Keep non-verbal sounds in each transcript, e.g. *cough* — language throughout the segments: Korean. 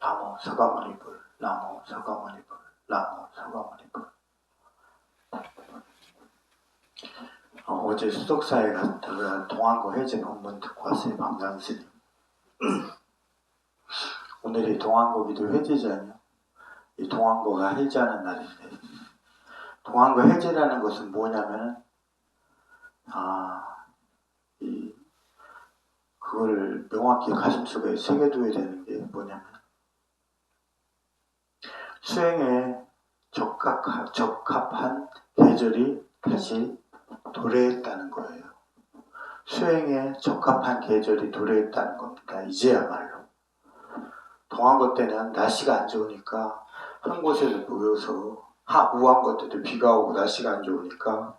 나무 서가모니 불, 나무 서가모니 불, 나무 서가모니 불. 어, 어제 수독사에 갔다가 동안고 해제 본문 듣고 왔어요, 방장스님. *clears throat* 오늘이 동안고 기도 해제잖아요. 이 동안고가 해제하는 날인데, 동안고 해제라는 것은 뭐냐면은, 아, 이, 그걸 명확히 가슴속에 새겨둬야 되는 게 뭐냐면, 수행에 적합, 적합한 계절이 다시 도래했다는 거예요. 수행에 적합한 계절이 도래했다는 겁니다. 이제야말로. 동안고 때는 날씨가 안 좋으니까 한 곳에 모여서 하, 우한고 때도 비가 오고 날씨가 안 좋으니까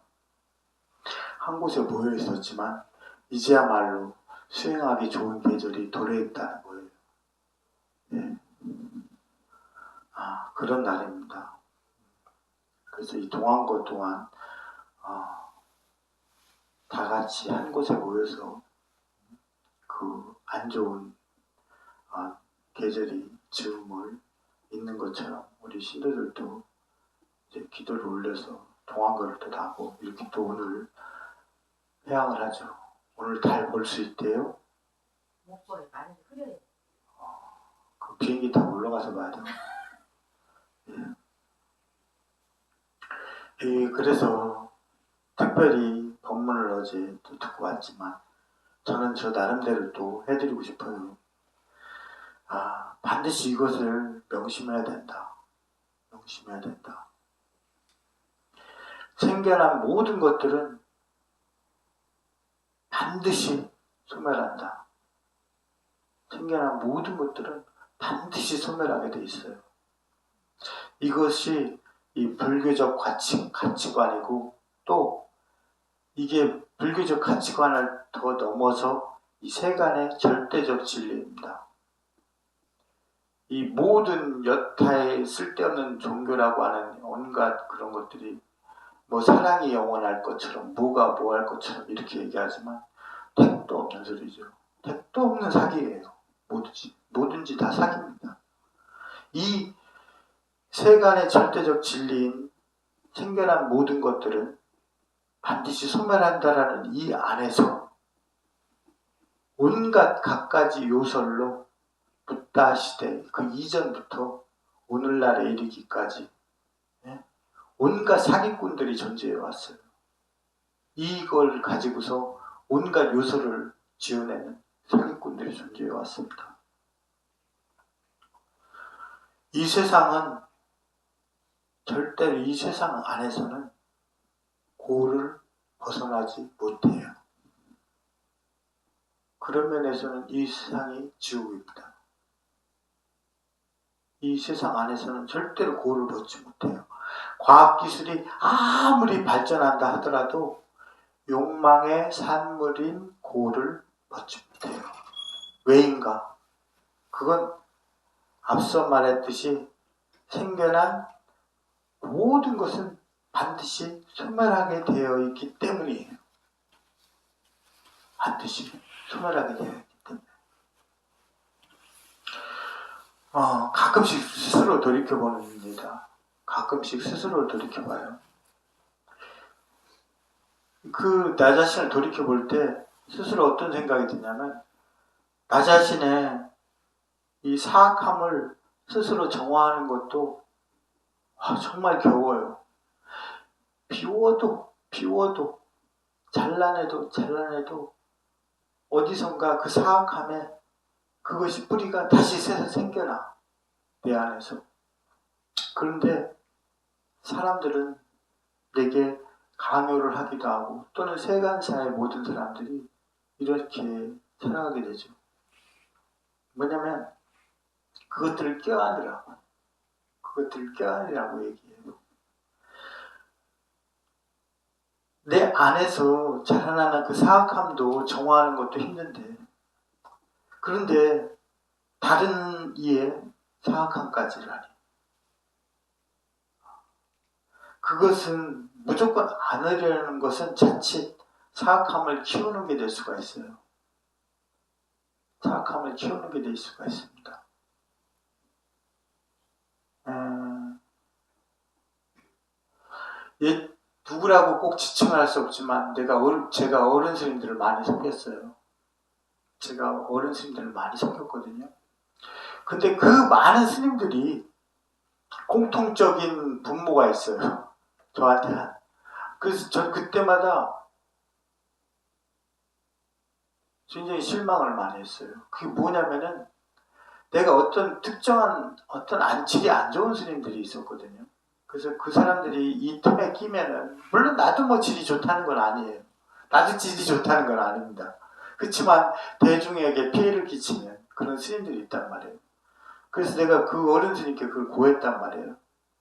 한 곳에 모여 있었지만 이제야말로 수행하기 좋은 계절이 도래했다는 거예요. 예. 아, 그런 날입니다. 그래서 이 동안고 동안 어, 다 같이 한 곳에 모여서 그 안 좋은 어, 계절이 즈음을 있는 것처럼 우리 신도들도 이제 기도를 올려서 동안거를 또 하고 이렇게 또 오늘 회양을 하죠. 오늘 달 볼 수 있대요. 목소리 많이 흐려요. 그 비행기 타고 올라가서 봐야 돼요. 예. 이, 그래서 특별히 법문을 어제 또 듣고 왔지만 저는 저 나름대로 또 해드리고 싶어요. 아, 반드시 이것을 명심해야 된다. 명심해야 된다. 생겨난 모든 것들은 반드시 소멸한다. 생겨난 모든 것들은 반드시 소멸하게 돼 있어요. 이것이 이 불교적 가치, 가치관이고 또 이게 불교적 가치관을 더 넘어서 이 세간의 절대적 진리입니다. 이 모든 여타의 쓸데없는 종교라고 하는 온갖 그런 것들이 뭐 사랑이 영원할 것처럼 뭐가 뭐 할 것처럼 이렇게 얘기하지만 택도 없는 소리죠. 택도 없는 사기예요. 뭐든지 뭐든지 다 사기입니다. 이 세간의 절대적 진리인 생겨난 모든 것들은 반드시 소멸한다라는 이 안에서 온갖 갖가지 요설로 붓다 시대 그 이전부터 오늘날에 이르기까지 예? 온갖 사기꾼들이 존재해 왔어요. 이걸 가지고서 온갖 요소를 지어내는 사기꾼들이 존재해 왔습니다. 이 세상은 절대로 이 세상 안에서는 고를 벗어나지 못해요. 그런 면에서는 이 세상이 지옥입니다. 이 세상 안에서는 절대로 고를 벗지 못해요. 과학기술이 아무리 발전한다 하더라도 욕망의 산물인 고를 벗지 못해요. 왜인가? 그건 앞서 말했듯이 생겨난 모든 것은 반드시 소멸하게 되어 있기 때문이에요. 반드시 소멸하게 되어 있기 때문에. 어, 가끔씩 스스로 돌이켜보는 일입니다. 가끔씩 스스로 돌이켜봐요. 그 나 자신을 돌이켜볼 때 스스로 어떤 생각이 드냐면 나 자신의 이 사악함을 스스로 정화하는 것도 아, 정말 겨워요. 비워도 비워도 잘라내도 잘라내도 어디선가 그 사악함에 그것이 뿌리가 다시 생겨나 내 안에서 그런데 사람들은 내게 강요를 하기도 하고 또는 세간사의 모든 사람들이 이렇게 살아가게 되죠. 뭐냐면 그것들을 껴안으라고 그것들을 껴안으라고 얘기해요. 내 안에서 자라나는 그 사악함도 정화하는 것도 힘든데 그런데 다른 이의 사악함까지를 하니 그것은 무조건 안 하려는 것은 자칫 사악함을 키우는 게 될 수가 있어요. 사악함을 키우는 게 될 수가 있습니다. 예, 누구라고 꼭 지칭을 할 수 없지만 내가 어른, 제가 어른 스님들을 많이 섬겼어요. 제가 어른 스님들을 많이 섬겼거든요. 근데 그 많은 스님들이 공통적인 분모가 있어요. 저한테 한. 그래서 전 그때마다 굉장히 실망을 많이 했어요. 그게 뭐냐면은 내가 어떤 특정한 어떤 안 질이 안 좋은 스님들이 있었거든요. 그래서 그 사람들이 이 틈에 끼면은 물론 나도 뭐 질이 좋다는 건 아니에요. 나도 질이 좋다는 건 아닙니다. 그렇지만 대중에게 피해를 끼치는 그런 스님들이 있단 말이에요. 그래서 내가 그 어른 스님께 그걸 고했단 말이에요.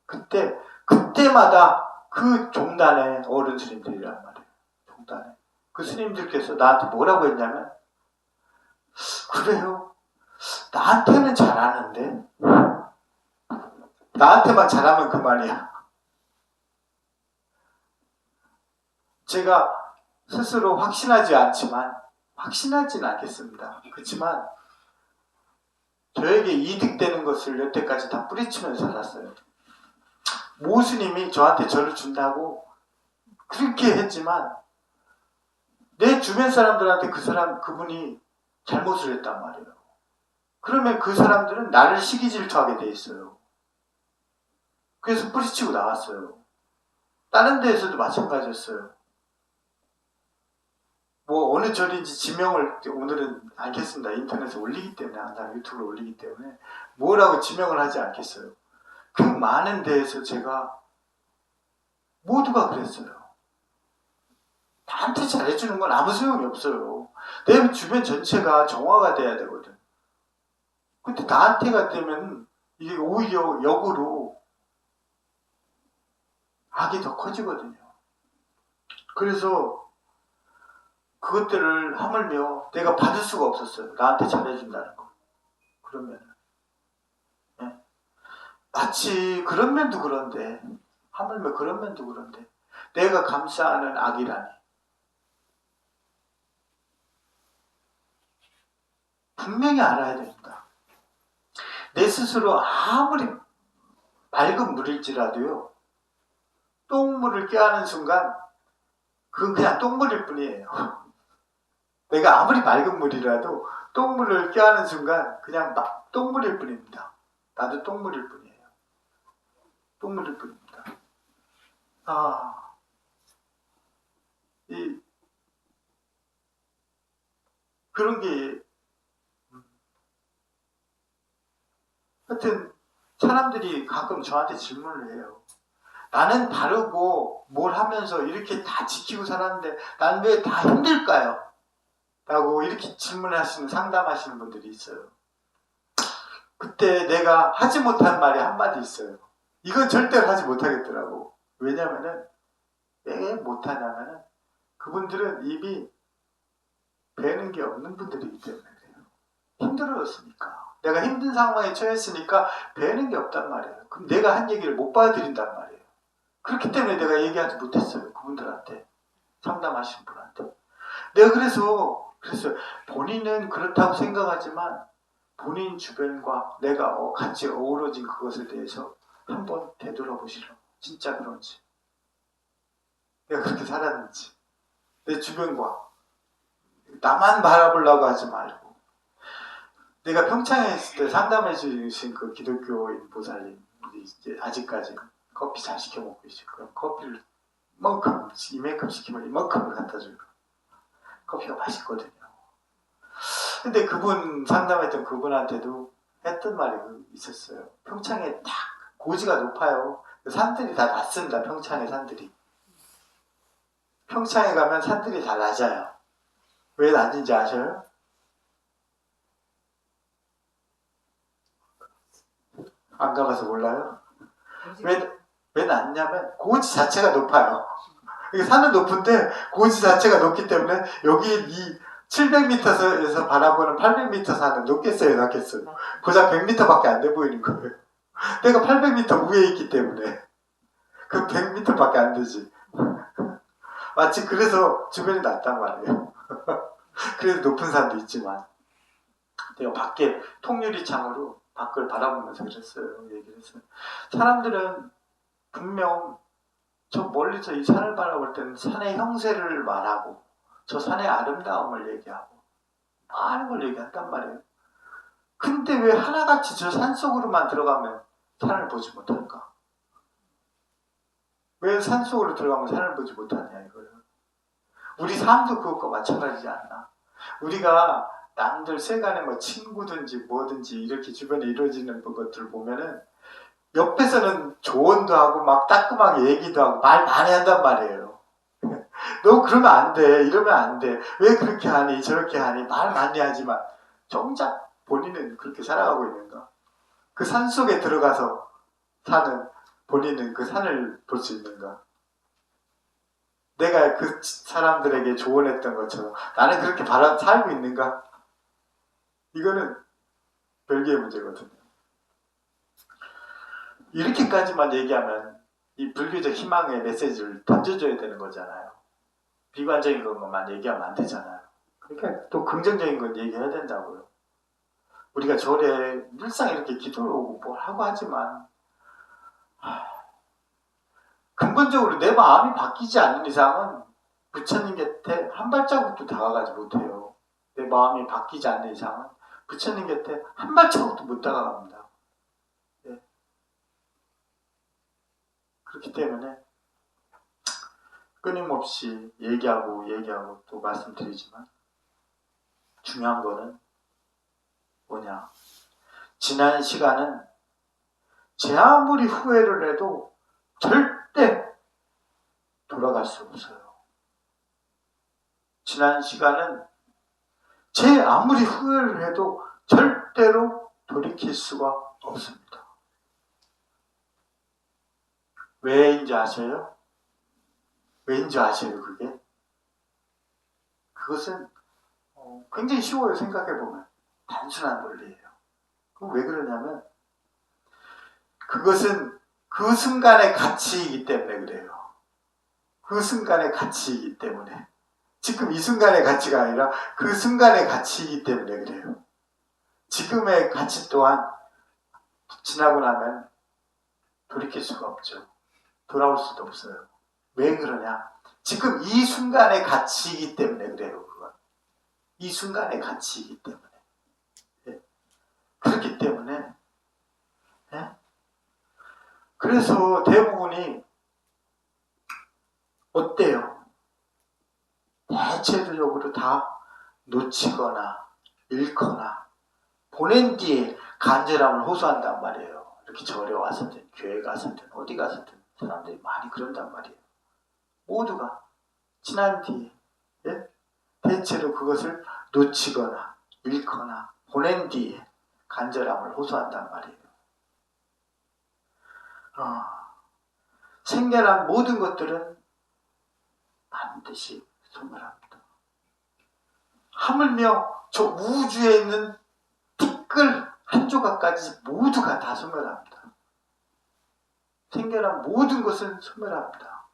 그때 그때마다 그 종단의 어른 스님들이란 말이에요. 종단에 그 스님들께서 나한테 뭐라고 했냐면 그래요. 나한테는 잘하는데 나한테만 잘하면 그만이야. 제가 스스로 확신하지 않지만 확신하진 않겠습니다. 그렇지만 저에게 이득되는 것을 여태까지 다 뿌리치면서 살았어요. 모스님이 저한테 저를 준다고 그렇게 했지만 내 주변 사람들한테 그 사람 그분이 잘못을 했단 말이에요. 그러면 그 사람들은 나를 시기 질투하게 돼 있어요. 그래서 뿌리치고 나왔어요. 다른 데에서도 마찬가지였어요. 뭐 어느 절인지 지명을 오늘은 않겠습니다. 인터넷에 올리기 때문에 항상 유튜브에 올리기 때문에 뭐라고 지명을 하지 않겠어요. 그 많은 데에서 제가 모두가 그랬어요. 나한테 잘해주는 건 아무 소용이 없어요. 내 주변 전체가 정화가 돼야 되거든. 근데 나한테가 되면 이게 오히려 역으로 악이 더 커지거든요. 그래서 그것들을 하물며 내가 받을 수가 없었어요. 나한테 잘해준다는 거. 그러면 예? 마치 그런 면도 그런데 하물며 그런 면도 그런데 내가 감사하는 악이라니 분명히 알아야 됩니다. 내 스스로 아무리 맑은 물일지라도요 똥물을 껴안는 순간 그건 그냥 똥물일 뿐이에요. *laughs* 내가 아무리 맑은 물이라도 똥물을 껴안는 순간 그냥 막 똥물일 뿐입니다. 나도 똥물일 뿐이에요. 똥물일 뿐입니다. 아, 이 그런 게 음. 하여튼 사람들이 가끔 저한테 질문을 해요. 나는 바르고 뭘 하면서 이렇게 다 지키고 살았는데 난 왜 다 힘들까요? 라고 이렇게 질문하시는 상담하시는 분들이 있어요. 그때 내가 하지 못한 말이 한마디 있어요. 이건 절대로 하지 못하겠더라고. 왜냐면은 왜 못하냐면은 그분들은 입이 배는 게 없는 분들이기 때문에 그래요. 힘들어졌으니까. 내가 힘든 상황에 처했으니까 배는 게 없단 말이에요. 그럼 내가 한 얘기를 못 받아들인단 말이에요. 그렇기 때문에 내가 얘기하지 못했어요. 그분들한테. 상담하신 분한테. 내가 그래서, 그래서 본인은 그렇다고 생각하지만 본인 주변과 내가 어- 같이 어우러진 그것에 대해서 한번 되돌아보시라고. 진짜 그런지. 내가 그렇게 살았는지. 내 주변과. 나만 바라보려고 하지 말고. 내가 평창에 있을 때 상담해 주신 그 기독교인 보살님, 이제 아직까지 커피 잘 시켜 먹고 계시고, 그럼 커피를 이만큼, 이만큼 시키면 이만큼을 갖다 줘요. 커피가 맛있거든요. 근데 그분, 상담했던 그분한테도 했던 말이 그 있었어요. 평창에 딱 고지가 높아요. 산들이 다 낮습니다. 평창의 산들이. 평창에 가면 산들이 다 낮아요. 왜 낮은지 아셔요? 안 가봐서 몰라요? 왜, 왜 낮냐면 고지 자체가 높아요. 산은 높은데 고지 자체가 높기 때문에 여기 이 700m에서 바라보는 800m 산은 높겠어요, 낮겠어요? 고작 100m밖에 안 돼 보이는 거예요. 내가 800m 위에 있기 때문에 그 100m밖에 안 되지. 마치 그래서 주변이 낮단 말이에요. *laughs* 그래도 높은 산도 있지만 내가 밖에 통유리 창으로 밖을 바라보면서 그랬어요. 얘기를 했어요. 사람들은 분명 저 멀리서 이 산을 바라볼 때는 산의 형세를 말하고 저 산의 아름다움을 얘기하고 많은 걸 얘기한단 말이에요. 근데 왜 하나같이 저 산 속으로만 들어가면 산을 보지 못할까? 왜 산 속으로 들어가면 산을 보지 못하냐 이거예요. 우리 삶도 그것과 마찬가지지 않나? 우리가 남들 세간에 뭐 친구든지 뭐든지 이렇게 주변에 이루어지는 것들을 보면은 옆에서는 조언도 하고 막 따끔하게 얘기도 하고 말 많이 한단 말이에요. *laughs* 너 그러면 안 돼. 이러면 안 돼. 왜 그렇게 하니? 저렇게 하니? 말 많이 하지만 정작 본인은 그렇게 살아가고 있는가? 그 산 속에 들어가서 사는 본인은 그 산을 볼 수 있는가? 내가 그 사람들에게 조언했던 것처럼 나는 그렇게 바라 살고 있는가? 이거는 별개의 문제거든요. 이렇게까지만 얘기하면 이 불교적 희망의 메시지를 던져줘야 되는 거잖아요. 비관적인 것만 얘기하면 안 되잖아요. 그러니까 또 긍정적인 건 얘기해야 된다고요. 우리가 절에 늘상 이렇게 기도를 오고 뭘 하고 하지만 하, 근본적으로 내 마음이 바뀌지 않는 이상은 부처님 곁에 한 발자국도 다가가지 못해요. 내 마음이 바뀌지 않는 이상은 부처님 곁에 한 발자국도 못 다가갑니다. 예. 그렇기 때문에 끊임없이 얘기하고 얘기하고 또 말씀드리지만 중요한 거는 뭐냐 지난 시간은 제 아무리 후회를 해도 절대 돌아갈 수 없어요. 지난 시간은 제 아무리 후회를 해도 절대로 돌이킬 수가 없습니다. 왜인지 아세요? 왜인지 아세요, 그게? 그것은 어, 굉장히 쉬워요, 생각해보면. 단순한 논리예요. 그럼 왜 그러냐면, 그것은 그 순간의 가치이기 때문에 그래요. 그 순간의 가치이기 때문에. 지금 이 순간의 가치가 아니라 그 순간의 가치이기 때문에 그래요. 지금의 가치 또한 지나고 나면 돌이킬 수가 없죠. 돌아올 수도 없어요. 왜 그러냐? 지금 이 순간의 가치이기 때문에 그래요, 그건. 이 순간의 가치이기 때문에. 예. 그렇기 때문에, 예? 그래서 대부분이 어때요? 대체적으로 다 놓치거나 잃거나 보낸 뒤에 간절함을 호소한단 말이에요. 이렇게 절에 왔었든 교회 갔었든 어디 갔었든 사람들이 많이 그런단 말이에요. 모두가 지난 뒤에 예? 대체로 그것을 놓치거나 잃거나 보낸 뒤에 간절함을 호소한단 말이에요. 어, 생겨난 모든 것들은 반드시 소멸합니다. 하물며 저 우주에 있는 티끌 한 조각까지 모두가 다 소멸합니다. 생겨난 모든 것은 소멸합니다.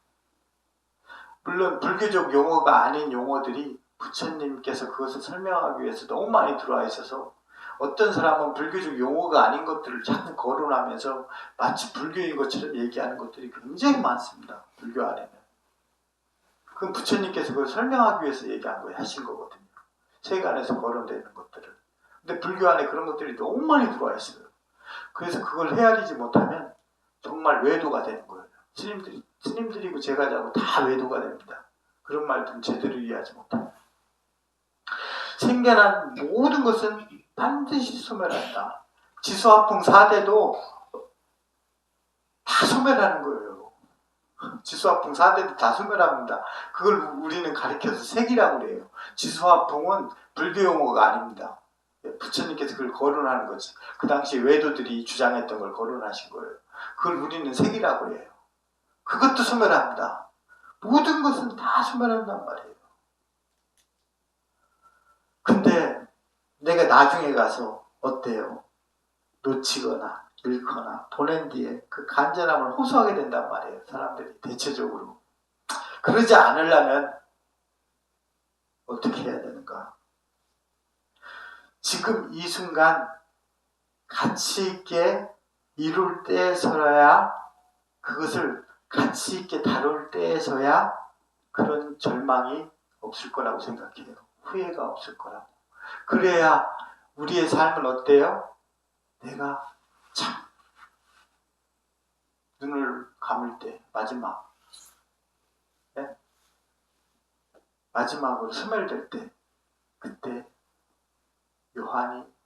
물론 불교적 용어가 아닌 용어들이 부처님께서 그것을 설명하기 위해서 너무 많이 들어와 있어서 어떤 사람은 불교적 용어가 아닌 것들을 자꾸 거론하면서 마치 불교인 것처럼 얘기하는 것들이 굉장히 많습니다. 불교 안에는. 그건 부처님께서 그걸 설명하기 위해서 얘기한 거예요. 하신 거거든요. 세간에서 거론되는 것들을. 근데 불교 안에 그런 것들이 너무 많이 들어와 있어요. 그래서 그걸 헤아리지 못하면 정말 외도가 되는 거예요. 스님들이, 스님들이고 제가 자고 다 외도가 됩니다. 그런 말좀 제대로 이해하지 못하면. 생겨난 모든 것은 반드시 소멸한다. 지수화풍 4대도 다 소멸하는 거예요. 지수화풍 4대도 다 소멸합니다. 그걸 우리는 가리켜서 색이라고 그래요. 지수화풍은 불교 용어가 아닙니다. 부처님께서 그걸 거론하는 거지. 그 당시 외도들이 주장했던 걸 거론하신 거예요. 그걸 우리는 색이라고 해요. 그것도 소멸합니다. 모든 것은 다 소멸한단 말이에요. 근데 내가 나중에 가서 어때요? 놓치거나 잃거나 보낸 뒤에 그 간절함을 호소하게 된단 말이에요. 사람들이 대체적으로. 그러지 않으려면 어떻게 해야 되는가? 지금 이 순간 가치 있게 이룰 때서야 그것을 가치 있게 다룰 때에서야 그런 절망이 없을 거라고 생각해요. 후회가 없을 거라고. 그래야 우리의 삶은 어때요? 내가 참 눈을 감을 때 마지막 예? 마지막으로 스멜될 때 그때 요한이.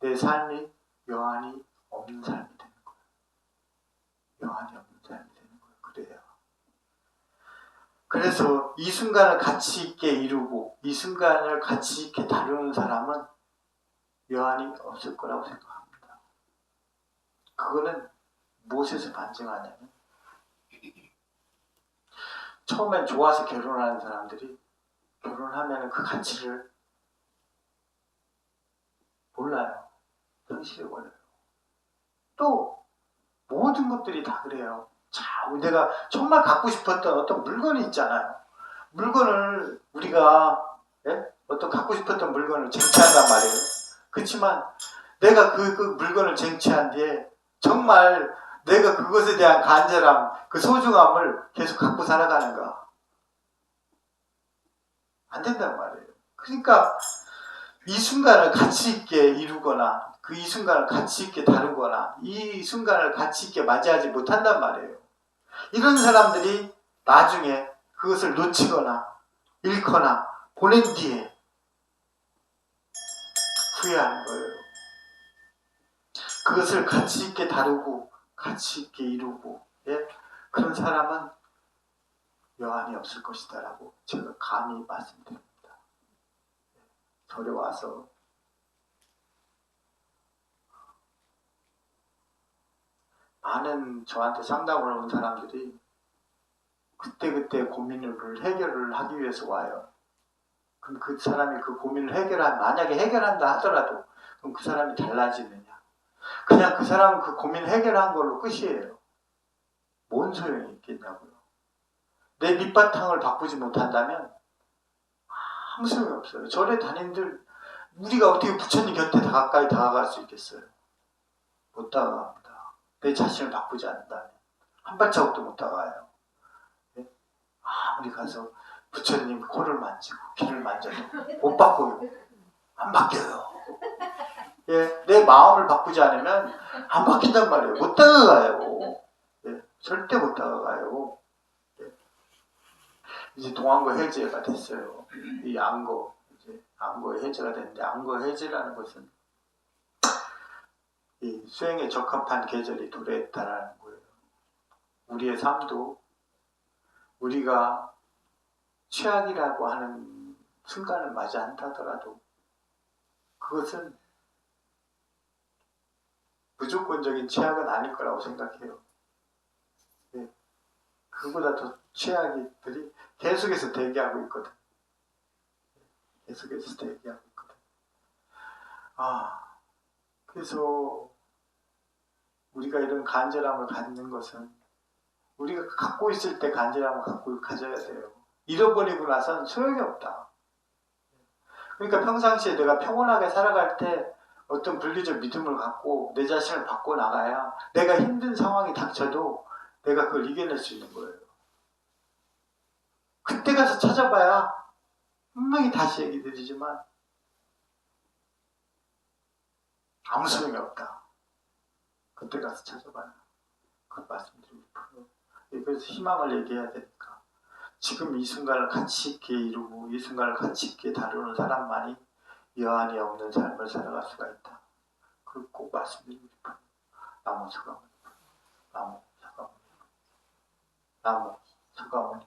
내 삶이 요한이 없는 삶이 되는 거예요. 요한이 없는 삶이 되는 거예요. 그래요. 그래서 이 순간을 가치 있게 이루고 이 순간을 가치 있게 다루는 사람은 요한이 없을 거라고 생각합니다. 그거는 무엇에서 반증하냐면 처음엔 좋아서 결혼하는 사람들이 결혼하면 그 가치를 몰라요. 현실에 버려요. 또 모든 것들이 다 그래요. 자, 내가 정말 갖고 싶었던 어떤 물건이 있잖아요. 물건을 우리가 예? 어떤 갖고 싶었던 물건을 쟁취한단 말이에요. 그렇지만 내가 그, 그 물건을 쟁취한 뒤에 정말 내가 그것에 대한 간절함, 그 소중함을 계속 갖고 살아가는가? 안 된단 말이에요. 그러니까 이 순간을 가치 있게 이루거나 그 이 순간을 가치 있게 다루거나 이 순간을 가치 있게 맞이하지 못한단 말이에요. 이런 사람들이 나중에 그것을 놓치거나 잃거나 보낸 뒤에 후회하는 거예요. 그것을 가치 있게 다루고 가치 있게 이루고 예? 그런 사람은 여한이 없을 것이다라고 제가 감히 말씀드립니다. 절에 와서 많은 저한테 상담을 온 사람들이 그때그때 고민을 해결을 하기 위해서 와요. 그럼 그 사람이 그 고민을 해결한, 만약에 해결한다 하더라도 그럼 그 사람이 달라지느냐. 그냥 그 사람은 그 고민 해결한 걸로 끝이에요. 뭔 소용이 있겠냐고요. 내 밑바탕을 바꾸지 못한다면 아무 소용이 없어요. 절에 다님들 우리가 어떻게 부처님 곁에 다 가까이 다가갈 수 있겠어요? 못 다가갑니다. 내 자신을 바꾸지 않는다면 한 발자국도 못 다가요. 예? 아무리 가서 부처님 코를 만지고 귀를 만져도 못 바꿔요. 안 바뀌어요. 예, 내 마음을 바꾸지 않으면 안 바뀐단 말이에요. 못 다가가요. 예, 절대 못 다가가요. 예. 이제 동안거 해제가 됐어요. 이 안거 이제 안거 해제가 됐는데 안거 해제라는 것은 이 수행에 적합한 계절이 도래했다라는 거예요. 우리의 삶도 우리가 최악이라고 하는 순간을 맞이한다 하더라도 그것은 무조건적인 최악은 아닐 거라고 생각해요. 예. 그보다 더 최악이들이 계속해서 대기하고 있거든. 계속해서 대기하고 있거든. 아, 그래서 우리가 이런 간절함을 갖는 것은 우리가 갖고 있을 때 간절함을 갖고 가져야 돼요. 잃어버리고 나선 소용이 없다. 그러니까 평상시에 내가 평온하게 살아갈 때 어떤 분리적 믿음을 갖고 내 자신을 바꿔 나가야 내가 힘든 상황이 닥쳐도 내가 그걸 이겨낼 수 있는 거예요. 그때 가서 찾아봐야 분명히 다시 얘기 드리지만 아무 소용이 없다. 그때 가서 찾아봐요. 그 말씀드리고. 그래서 희망을 얘기해야 되니까. 지금 이 순간을 가치 있게 이루고 이 순간을 가치 있게 다루는 사람만이 여한이 없는 삶을 살아갈 수가 있다. 그걸 꼭 말씀드리고 싶어요. 나무 서가모니 나무 서가모니 나무 서가모니